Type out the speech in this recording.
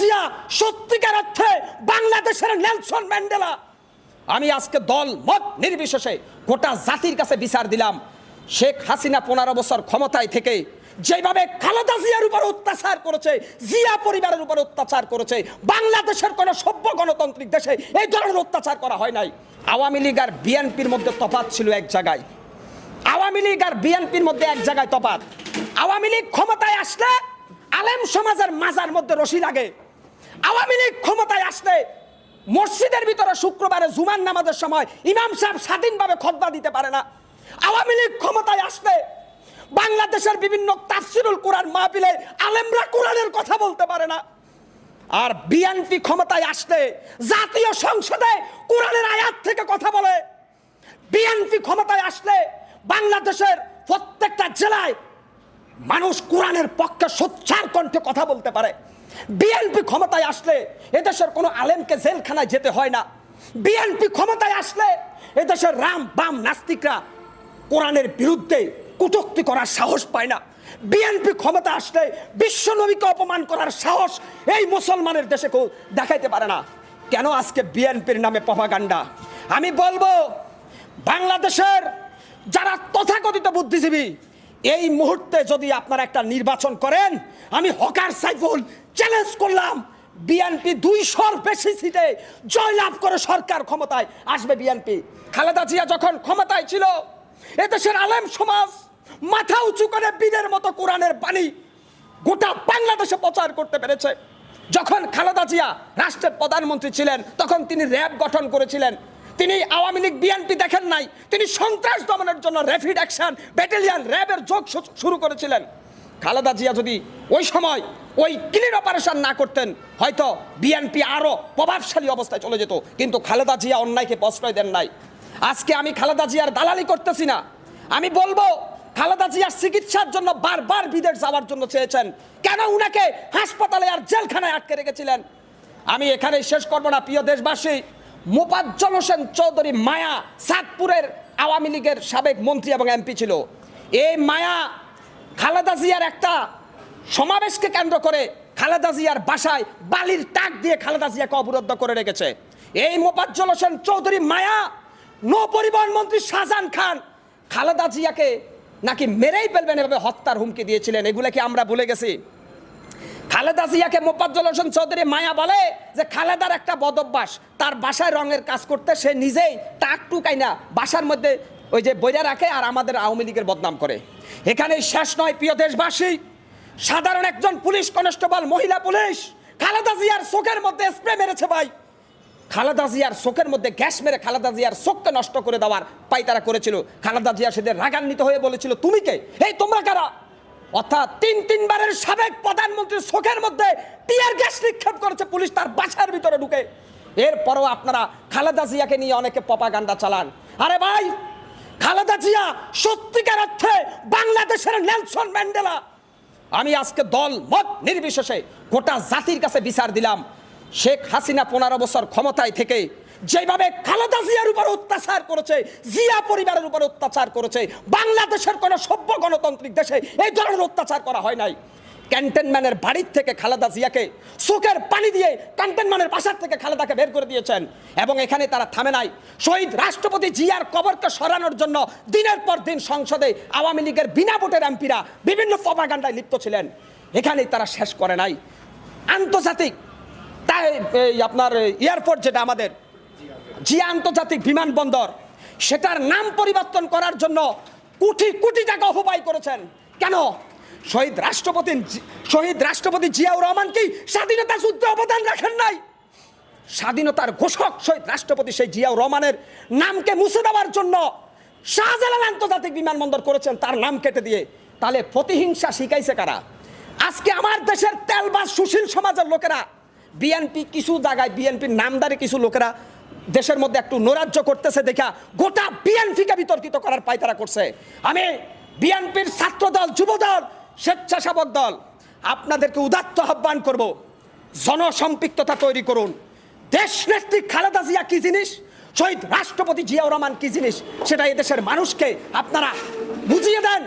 জিয়া সত্যিকার অর্থে বাংলাদেশের নেলসন ম্যান্ডেলা। আমি আজকে দল, মত নির্বিশেষে গোটা জাতির কাছে বিচার দিলাম। শেখ হাসিনা পনেরো বছর ক্ষমতায় থেকে যেভাবে খালেদা জিয়ার উপর অত্যাচার করেছে, জিয়া পরিবারের উপর অত্যাচার করেছে, বাংলাদেশের কোনো সভ্য গণতান্ত্রিক দেশে এই ধরনের অত্যাচার করা হয় নাই। আওয়ামী লীগ আর বিএনপির মধ্যে তফাত ছিল এক জায়গায়। আওয়ামী লীগ আর বিএনপির মধ্যে এক জায়গায় তফাত আওয়ামী লীগ ক্ষমতায় আসলে আলেম সমাজের মাজার মধ্যে রশি লাগে। আওয়ামী লীগ ক্ষমতায় আসলে মসজিদের ভিতরে শুক্রবারে জুমান নামাজের সময় ইমাম সাহেব স্বাধীনভাবে খতবা দিতে পারে না। আওয়ামী লীগ ক্ষমতায় আসলে বাংলাদেশের বিভিন্ন তাফসিরুল কোরআন মাহফিলে আলেমরা কোরআনের কথা বলতে পারে না। আর বিএনপি ক্ষমতায় আসলে জাতীয় সংসদে কোরআনের আয়াত থেকে কথা বলে। বিএনপি ক্ষমতায় আসলে বাংলাদেশের প্রত্যেকটা জেলায় মানুষ কোরআনের পক্ষে সোচ্চার কণ্ঠে কথা বলতে পারে। বিএনপি ক্ষমতায় আসলে এদেশের কোনো আলেমকে জেলখানায় যেতে হয় না। বিএনপি ক্ষমতায় আসলে এদেশের রাম, বাম নাস্তিকরা কোরআনের বিরুদ্ধে কটূক্তি করার সাহস পায় না। বিএনপি ক্ষমতা আসলে বিশ্বনবীকে অপমান করার সাহস এই মুসলমানের দেশে কেউ দেখাইতে পারে না। কেন আজকে বিএনপির নামে প্রভাগান্ডা আমি বলব, বাংলাদেশের যারা তথাকথিত বুদ্ধিজীবী এই মুহূর্তে যদি আপনারা একটা নির্বাচন করেন, আমি হকার সাইফুল চ্যালেঞ্জ করলাম। বিএনপি দুইশোর বেশি সিটে জয়লাভ করে সরকার ক্ষমতায় আসবে বিএনপি খালেদা জিয়া যখন ক্ষমতায় ছিল, এদেশের আলেম সমাজ মাথা উঁচু করে বীরের মতো কোরআনের বাণী গোটা বাংলাদেশে প্রচার করতে পেরেছে। যখন খালেদা জিয়া রাষ্ট্রের প্রধানমন্ত্রী ছিলেন, তখন তিনি র্যাব গঠন করেছিলেন। তিনি আওয়ামী লীগ বিএনপি দেখেন নাই। তিনি সন্ত্রাস দমনের জন্য র্যাপিড অ্যাকশন ব্যাটালিয়ান র্যাবের যোগ শুরু করেছিলেন। খালেদা জিয়া যদি ওই সময় ওই ক্লিন অপারেশন না করতেন, হয়তো বিএনপি আরও প্রভাবশালী অবস্থায় চলে যেত। কিন্তু খালেদা জিয়া অন্যায়কে প্রশ্রয় দেন নাই। আজকে আমি খালেদা জিয়ার দালালি করতেছি না। আমি বলব, খালেদা জিয়ার চিকিৎসার জন্য বারবার বিদেশ যাওয়ার জন্য চেয়েছেন। কেন উনাকে হাসপাতালে আর জেলখানায় আটকে রেখেছিলেন? আমি এখানে শেষ করব না, প্রিয় দেশবাসী। মোপাজ্জল হোসেন চৌধুরী মায়া সাতপুরের আওয়ামী লীগের সাবেক মন্ত্রী এবং এমপি ছিল। এই মায়া খালেদা জিয়ার একটা সমাবেশকে কেন্দ্র করে খালেদা জিয়ার বাসায় বালির টাক দিয়ে খালেদা জিয়াকে অবরুদ্ধ করে রেখেছে। এই মোপাজ্জল হোসেন চৌধুরী মায়া নৌ পরিবহন মন্ত্রী শাহজাহান খান খালেদা জিয়াকে নাকি মেরেই ফেলবেন এভাবে হত্যার হুমকি দিয়েছিলেন, এগুলো কি আমরা ভুলে গেছি? খালেদা জিয়াকে মোপাজ্জল হোসেন চৌধুরী মায়া বলে যে খালেদার একটা বদভ্যাস, তার বাসায় রঙের কাজ করতে সে নিজেই টাক টুকাই না, বাসার মধ্যে ওই যে বইরা রাখে আর আমাদের আওয়ামী লীগের বদনাম করে। এখানে শেষ নয়, প্রিয় দেশবাসী, সাধারণ একজন পুলিশ কনস্টেবল, মহিলা পুলিশ, খালেদা জিয়ার চোখের মধ্যে স্প্রে মেরেছে ভাই। খালেদা জিয়ার চোখের মধ্যে গ্যাস মেরে খালেদা জিয়ার চোখকে নষ্ট করে দেওয়ার পাইতারা করেছিল। খালেদা জিয়া সেদের রাগান্বিত হয়ে বলেছিল, তুমি কে? এই তোমরা কারা? অর্থাৎ তিন তিনবারের সাবেক প্রধানমন্ত্রীর চোখের মধ্যে টিয়ার গ্যাস নিক্ষেপ করেছে পুলিশ তার বাসার ভিতরে ঢুকে। এরপরও আপনারা খালেদা জিয়াকে নিয়ে অনেকে পপাগান্ডা চালান। আরে ভাই, খালেদা জিয়া সত্যিকার অর্থে বাংলাদেশের নেলসন ম্যান্ডেলা। আমি আজকে দল মত নির্বিশেষে গোটা জাতির কাছে বিচার দিলাম। শেখ হাসিনা পনেরো বছর ক্ষমতায় থেকে যেভাবে খালেদা জিয়ার উপর অত্যাচার করেছে, জিয়া পরিবারের উপর অত্যাচার করেছে, বাংলাদেশের কোনো সভ্য গণতান্ত্রিক দেশে এই ধরনের অত্যাচার করা হয় নাই। ক্যান্টনম্যানের বাড়ির থেকে খালেদা জিয়াকে চোখের পানি দিয়ে ক্যান্টনম্যানের বাসার থেকে খালেদাকে বের করে দিয়েছেন এবং এখানে তারা থামে নাই। শহীদ রাষ্ট্রপতি জিয়ার কবরকে সরানোর জন্য দিনের পর দিন সংসদে আওয়ামী লীগের বিনা ভোটের এমপিরা বিভিন্ন প্রপাগান্ডায় লিপ্ত ছিলেন। এখানেই তারা শেষ করে নাই। আন্তর্জাতিক তাই এই আপনার এয়ারপোর্ট যেটা আমাদের জিয়া আন্তর্জাতিক বিমানবন্দর সেটার নাম পরিবর্তন করার জন্য কোটি কোটি টাকা অপব্যয় করেছেন। কেন? শহীদ রাষ্ট্রপতি শহীদ রাষ্ট্রপতি জিয়াউর রহমান কি স্বাধীনতা যুদ্ধে অবদান রাখেন নাই? স্বাধীনতার ঘোষক শহীদ রাষ্ট্রপতি সেই জিয়াউর রহমানের নামকে মুছে দেওয়ার জন্য শাহজালাল আন্তর্জাতিক বিমানবন্দর করেছেন, তার নাম কেটে দিয়ে। তাহলে প্রতিহিংসা শিখাইছে কারা? আজকে আমার দেশের তেলবাস সুশীল সমাজের লোকেরা বিএনপি কিছু জায়গায় বিএনপির নামদারি কিছু লোকেরা দেশের মধ্যে একটু নৈরাজ্য করতেছে দেখা, গোটা বিএনপিকে বিতর্কিত করার পায়তারা করছে। আমি বিএনপির ছাত্রদল, যুবদল, স্বেচ্ছাসেবক দল, আপনাদেরকে উদাত্ত আহ্বান করব, জনসম্পৃক্ততা তৈরি করুন। দেশ নেত্রী খালেদা জিয়া কি জিনিস? শহীদ রাষ্ট্রপতি জিয়াউর রহমান কি জিনিস? সেটা এদেশের মানুষকে আপনারা বুঝিয়ে দেন।